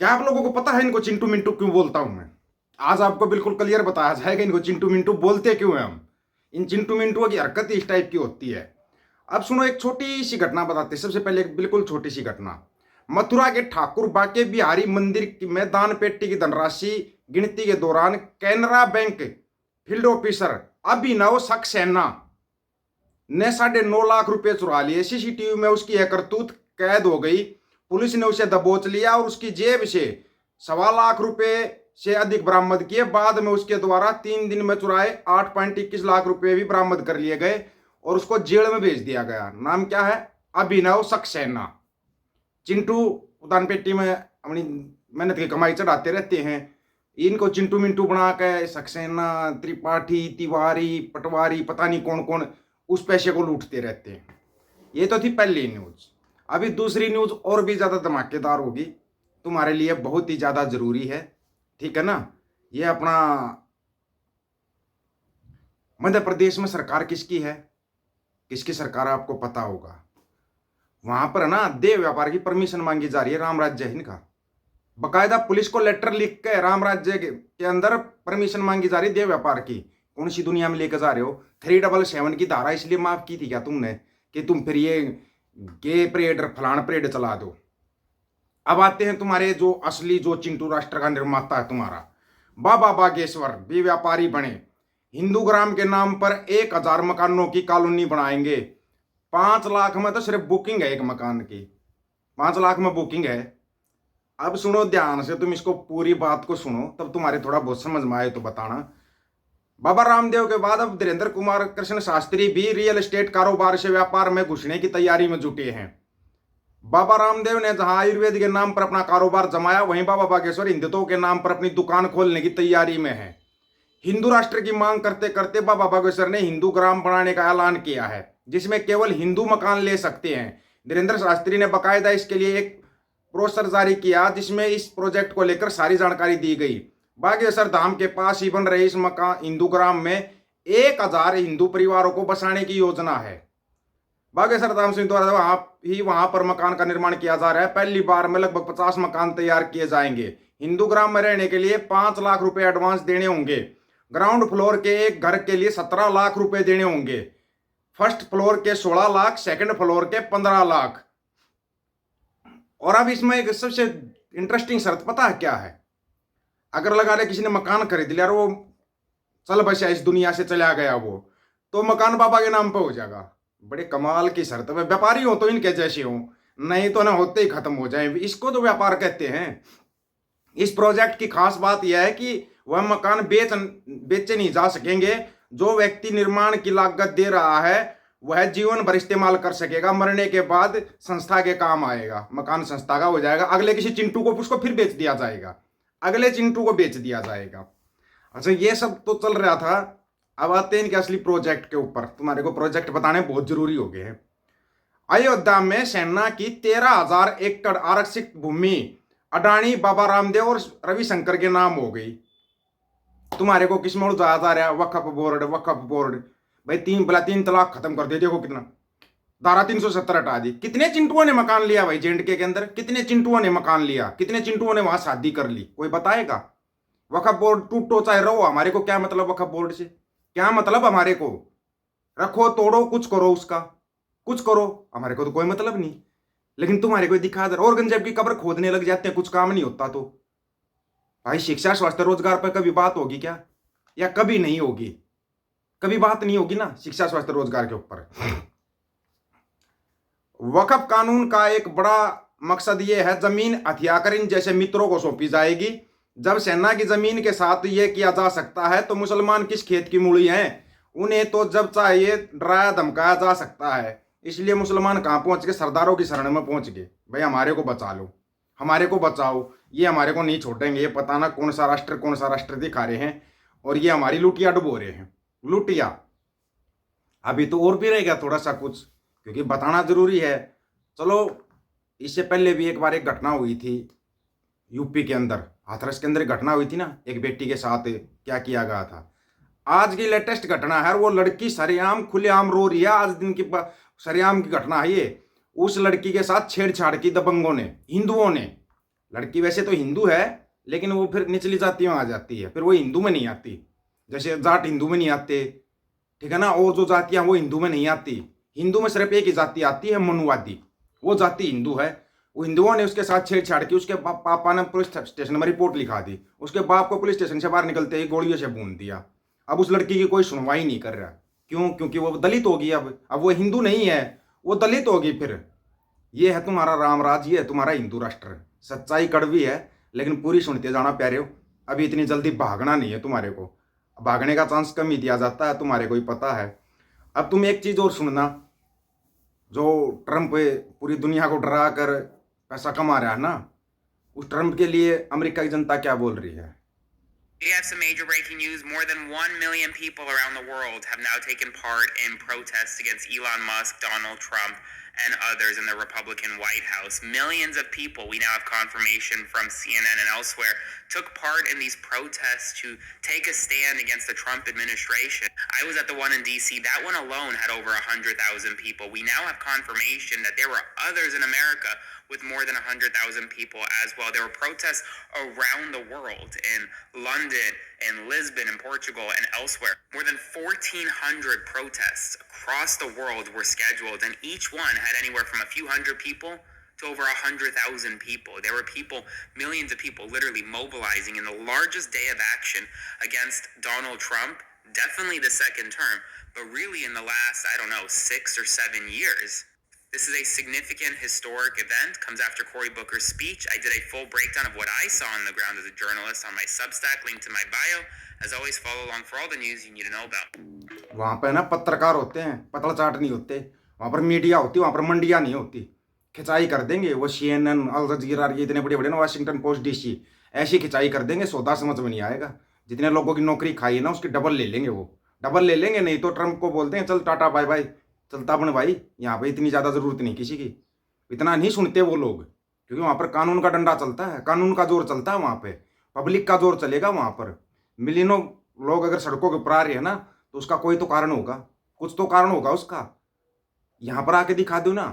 क्या आप लोगों को पता है इनको चिंटू मिंटू क्यों बोलता हूँ मैं? आज आपको बिल्कुल क्लियर बताया जाएगा इनको चिंटू मिंटू बोलते क्यों हैं हम? इन चिंटू मिंटुओं की हरकत इस टाइप की होती है। अब सुनो, एक छोटी सी घटना बताते सबसे पहले एक बिल्कुल छोटी सी घटना। मथुरा के ठाकुर बाके बिहारी मंदिर में दान पेटी की धनराशि गिनती के दौरान Canara Bank field officer Abhinav Saxena ने साढ़े नौ लाख रुपए चुरा लिए। सीसीटीवी में उसकी यह करतूत कैद हो गई। पुलिस ने उसे दबोच लिया और उसकी जेब से सवा लाख रुपए से अधिक बरामद किए। बाद में उसके द्वारा तीन दिन में चुराए आठ पॉइंट इक्कीस लाख रुपए भी बरामद कर लिए गए और उसको जेल में भेज दिया गया। नाम क्या है? अभिनव सक्सेना। चिंटू उदान पेटी में अपनी मेहनत की कमाई चढ़ाते रहते हैं। इनको चिंटू मिंटू बना के सक्सेना, त्रिपाठी, तिवारी, पटवारी, पता नहीं कौन कौन उस पैसे को लूटते रहते हैं। ये तो थी पहली न्यूज़। अभी दूसरी न्यूज़ और भी ज़्यादा धमाकेदार होगी। तुम्हारे लिए बहुत ही ज़्यादा ज़रूरी है, ठीक है ना? ये अपना मध्य प्रदेश में सरकार किसकी है? किसकी सरकार आपको पता होगा? वहाँ पर ना देव व्यापार की परमिशन मांगी जा रही है राम राज्य हिंद का। बकायदा पुलिस को लेटर लिख के राम राज्य के अंदर परमिशन मांगी जा रही है देव व्यापार की। कौन सी दुनिया में लेकर जा रहे हो? थ्री डबल सेवन की धारा इसलिए माफ़ की थी क्या तुमने? कि तुम फिर ये गे परेड और फलान परेड चला दो। अब आते हैं तुम्हारे जो असली, जो चिंटू राष्ट्र का निर्माता है तुम्हारा। बाबा बागेश्वर भी व्यापारी बने। हिंदू ग्राम के नाम पर एक हज़ार मकानों की कॉलोनी बनाएँगे। पाँच लाख में तो सिर्फ़ बुकिंग है एक मकान की। पाँच लाख में बुकिंग है। अब सुनो ध्यान से, तुम इसको पूरी बात को सुनो, तब तुम्हारे थोड़ा बहुत समझ में आए तो बताना। बाबा रामदेव के बाद अब धीरेन्द्र कुमार कृष्ण शास्त्री भी रियल एस्टेट कारोबार से व्यापार में घुसने की तैयारी में जुटे हैं। बाबा रामदेव ने जहाँ आयुर्वेद के नाम पर अपना कारोबार जमाया, वहीं बाबा बागेश्वर हिंदुत्व के नाम पर अपनी दुकान खोलने की तैयारी में है। हिंदू राष्ट्र की मांग करते करते बाबा बागेश्वर ने हिंदू ग्राम बनाने का ऐलान किया है, जिसमें केवल हिंदू मकान ले सकते हैं। धीरेन्द्र शास्त्री ने बाकायदा इसके लिए एक प्रोस्टर जारी किया, जिसमें इस प्रोजेक्ट को लेकर सारी जानकारी दी गई। बागेश्वर धाम के पास ही बन रहे इस मकान हिंदू ग्राम में एक हज़ार हिंदू परिवारों को बसाने की योजना है। बागेश्वर धाम सिंह द्वारा वहाँ ही वहाँ पर मकान का निर्माण किया जा रहा है। पहली बार में लगभग पचास मकान तैयार किए जाएँगे। हिंदू ग्राम में रहने के लिए पाँच लाख रुपए एडवांस देने होंगे। ग्राउंड फ्लोर के एक घर के लिए सत्रह लाख रुपए देने होंगे। फ़र्स्ट फ्लोर के सोलह लाख, सेकंड फ्लोर के पंद्रह लाख। और अब इसमें एक सबसे इंटरेस्टिंग शर्त पता है क्या है? अगर लगा ले किसी ने मकान खरीद लिया वो चल बसा इस दुनिया से चला गया वो तो मकान बाबा के नाम पर हो जाएगा। बड़े कमाल की शर्त है। व्यापारी हो तो इनके जैसे हो। नहीं तो ना होते ही खत्म हो जाए। इसको तो व्यापार कहते हैं। इस प्रोजेक्ट की खास बात यह है कि वह मकान बेच, बेचे नहीं जा सकेंगे। जो व्यक्ति निर्माण की लागत दे रहा है, वह जीवन भर इस्तेमाल कर सकेगा। मरने के बाद संस्था के काम आएगा। मकान संस्था का हो जाएगा। अगले किसी चिंटू को उसको फिर बेच दिया जाएगा। अगले चिंटू को बेच दिया जाएगा। अच्छा ये सब तो चल रहा था। अब आते हैं इनके असली प्रोजेक्ट के ऊपर। तुम्हारे को प्रोजेक्ट बताने बहुत ज़रूरी हो गए हैं। अयोध्या में सेना की तेरह हज़ार एकड़ आरक्षित भूमि अडानी बाबा रामदेव और रविशंकर के नाम हो गई। तुम्हारे को किसमें जा रहा है? वक्फ बोर्ड वक्फ बोर्ड। भाई, तीन बला तीन तलाक खत्म कर दे। देखो कितना। धारा तीन सौ सत्तर हटा दी। कितने चिंटुओं ने मकान लिया भाई जेंड के अंदर? कितने चिंटुओं ने मकान लिया? कितने चिंटुओं ने वहाँ शादी कर ली? कोई बताएगा? वक्फ बोर्ड टूटो चाहे रहो, हमारे को क्या मतलब वक्फ बोर्ड से? क्या मतलब हमारे को? रखो, तोड़ो, कुछ करो उसका। कुछ करो, हमारे को तो कोई मतलब नहीं। लेकिन तुम्हारे को दिखा दे, और गंजेब की कब्र खोदने लग जाते हैं, कुछ काम नहीं होता तो। भाई शिक्षा, स्वास्थ्य, रोज़गार पर कभी बात होगी क्या? या कभी नहीं होगी? कभी बात नहीं होगी ना शिक्षा, स्वास्थ्य, रोज़गार के ऊपर? वक्फ कानून का एक बड़ा मकसद ये है, ज़मीन हथियाकर इन जैसे मित्रों को सौंपी जाएगी। जब सेना की ज़मीन के साथ ये किया जा सकता है तो मुसलमान किस खेत की मूड़ी हैं? उन्हें तो जब चाहिए, डराया, धमकाया जा सकता है। इसलिए मुसलमान कहाँ पहुँच गए? सरदारों की शरण में पहुँच गए। भाई, हमारे को बचा लो। हमारे को बचाओ। ये हमारे को नहीं छोड़ेंगे। ये पता ना कौन सा राष्ट्र, कौन सा राष्ट्र दिखा रहे हैं। और ये हमारी लुटिया डुबो रहे हैं। लुटिया। अभी तो और भी रहेगा थोड़ा सा कुछ। क्योंकि बताना ज़रूरी है। चलो, इससे पहले भी एक बार एक घटना हुई थी यूपी के अंदर। हाथरस के अंदर घटना हुई थी ना, एक बेटी के साथ क्या किया गया था। आज की लेटेस्ट घटना है वो लड़की सरेआम, खुलेआम रो रही है। आज दिन की सरेआम की घटना है ये। उस लड़की के साथ छेड़छाड़ की दबंगों ने, हिंदुओं ने। लड़की वैसे तो हिंदू है, लेकिन वो फिर निचली जातियों आ जाती है। फिर वो हिंदू में नहीं आती। जैसे जाट हिंदू में नहीं आते, ठीक है ना? वो जो जातियाँ वो हिंदू में नहीं आती। हिंदू में सिर्फ़ एक ही जाति आती है, मनुवादी। वो जाति हिंदू है। वो हिंदुओं ने उसके साथ छेड़छाड़ की, उसके पापा ने पुलिस स्टेशन में रिपोर्ट लिखा दी। उसके बाप को पुलिस स्टेशन से बाहर निकलते ही गोलियों से भून दिया। अब उस लड़की की कोई सुनवाई नहीं कर रहा। क्यों? क्योंकि वो दलित होगी अब। अब वो हिंदू नहीं है। वो दलित होगी फिर। ये है तुम्हारा रामराज ये है तुम्हारा हिंदू राष्ट्र। सच्चाई कड़वी है, लेकिन पूरी सुनते जाना प्यारे हो। अभी इतनी जल्दी भागना नहीं है तुम्हारे को। भागने का चांस कम ही दिया जाता है, तुम्हारे को ही पता है। अब तुम एक चीज़ और सुनना। जो ट्रंप पूरी दुनिया को डरा कर पैसा कमा रहा है ना उस ट्रंप के लिए अमेरिका की जनता क्या बोल रही है We have some major breaking news. More than 1 million people around the world have now taken part in protests against Elon Musk, Donald Trump, and others in the Republican White House. Millions of people, we now have confirmation from CNN and elsewhere, took part in these protests to take a stand against the Trump administration. I was at the one in DC. That one alone had over 100,000 people. We now have confirmation that there were others in America with more than 100,000 people as well. There were protests around the world in London, in Lisbon, in Portugal, and elsewhere. More than 1,400 protests across the world were scheduled, and each one had anywhere from a few hundred people to over 100,000 people. There were people, millions of people, literally mobilizing in the largest day of action against Donald Trump, definitely the second term, but really in the last, I don't know, six or seven years. This is a significant historic event, comes after Cory Booker's speech. I did a full breakdown of what I saw on the ground as a journalist on my Substack, linked to my bio. As always, follow along for all the news you need to know about. वहाँ पे ना पत्रकार होते हैं पतला चाट नहीं होते। वहाँ पर मीडिया होती वहाँ पर मंडिया नहीं होती। खिंचाई कर देंगे वो सी एन एन अल जजीरा ये इतने बड़े बड़े ना वाशिंगटन पोस्ट डी सी ऐसी खिंचाई कर देंगे सौदा समझ में नहीं आएगा। जितने लोगों की नौकरी खाई है ना उसकी डबल ले लेंगे वो। डबल ले लेंगे नहीं तो ट्रंप को बोलते हैं चल टाटा बाय बाय चलता बन भाई यहाँ पे इतनी ज़्यादा ज़रूरत नहीं किसी की। इतना नहीं सुनते वो लोग क्योंकि वहाँ पर कानून का डंडा चलता है कानून का ज़ोर चलता है वहाँ पर पब्लिक का ज़ोर चलेगा वहाँ पर। मिलियनों लोग अगर सड़कों के ऊपर आ रहे हैं ना तो उसका कोई तो कारण होगा। कुछ तो कारण होगा उसका। यहाँ पर आके दिखा दो ना।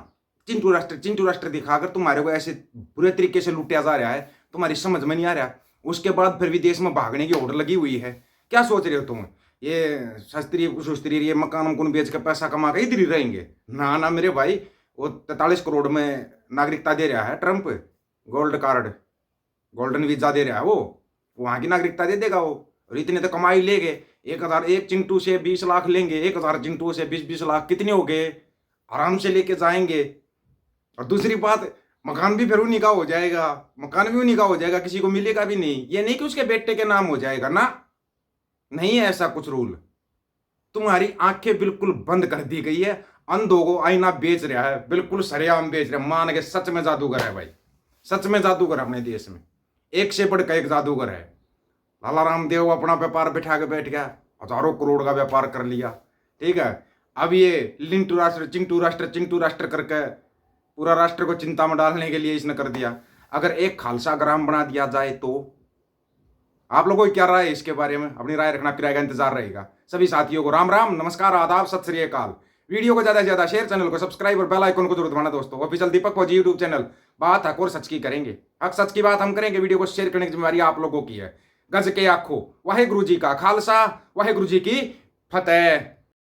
चिंटू राष्ट्र चिंटू राष्ट्र दिखा। दिखाकर तुम्हारे को ऐसे बुरे तरीके से लुटिया जा रहा है, तुम्हारी समझ में नहीं आ रहा। उसके बाद फिर विदेश में भागने की ऑर्डर लगी हुई है। क्या सोच रहे हो तुम? ये शस्त्री सुस्त्री, ये मकान मकुन बेच कर पैसा कमा के इधर ही रहेंगे। ना ना मेरे भाई, वो तैतालीस करोड़ में नागरिकता दे रहा है Trump gold card golden visa दे रहा है वो वहाँ की नागरिकता दे देगा वो। और इतने तो कमाई लेंगे एक हज़ार एक चिंटू से बीस लाख लेंगे, एक हज़ार चिंटू से बीस बीस लाख, कितने हो गए? आराम से लेके जाएँगे। और दूसरी बात, मकान भी फिर उन्हीं का हो जाएगा। मकान भी उन्हीं का हो जाएगा, किसी को मिलेगा भी नहीं। ये नहीं कि उसके बेटे के नाम हो जाएगा ना। नहीं है ऐसा कुछ रूल। तुम्हारी आँखें बिल्कुल बंद कर दी गई है। अंधों को आईना बेच रहा है। बिल्कुल सरेआम बेच रहा है। मान के सच में जादूगर है भाई। सच में जादूगर है अपने देश में। एक से बढ़ एक जादूगर है। लाला रामदेव अपना व्यापार बैठा के बैठ गया, हज़ारों करोड़ का व्यापार कर लिया। ठीक है? अब ये लिंटू राष्ट्र चिंटू राष्ट्र चिंटू राष्ट्र करके पूरा राष्ट्र को चिंता में डालने के लिए इसने कर दिया। अगर एक खालसा ग्राम बना दिया जाए तो? आप लोगों की क्या राय है इसके बारे में? अपनी राय रखना, किराए का इंतज़ार रहेगा। सभी साथियों को राम राम, नमस्कार, आदाब, सत श्री अकाल। वीडियो को ज़्यादा से ज़्यादा शेयर चैनल को सब्सक्राइब और बेल आइकन को ज़रूर दबाना दोस्तों। ऑफिशियल दीपक फौजी यूट्यूब चैनल, बात हक और सच की करेंगे। हक सच की बात हम करेंगे, वीडियो को शेयर करने की जिम्मेवारी आप लोगों की है। गज के आखो। वाहे गुरु जी का खालसा वाहे गुरु जी की फतेह।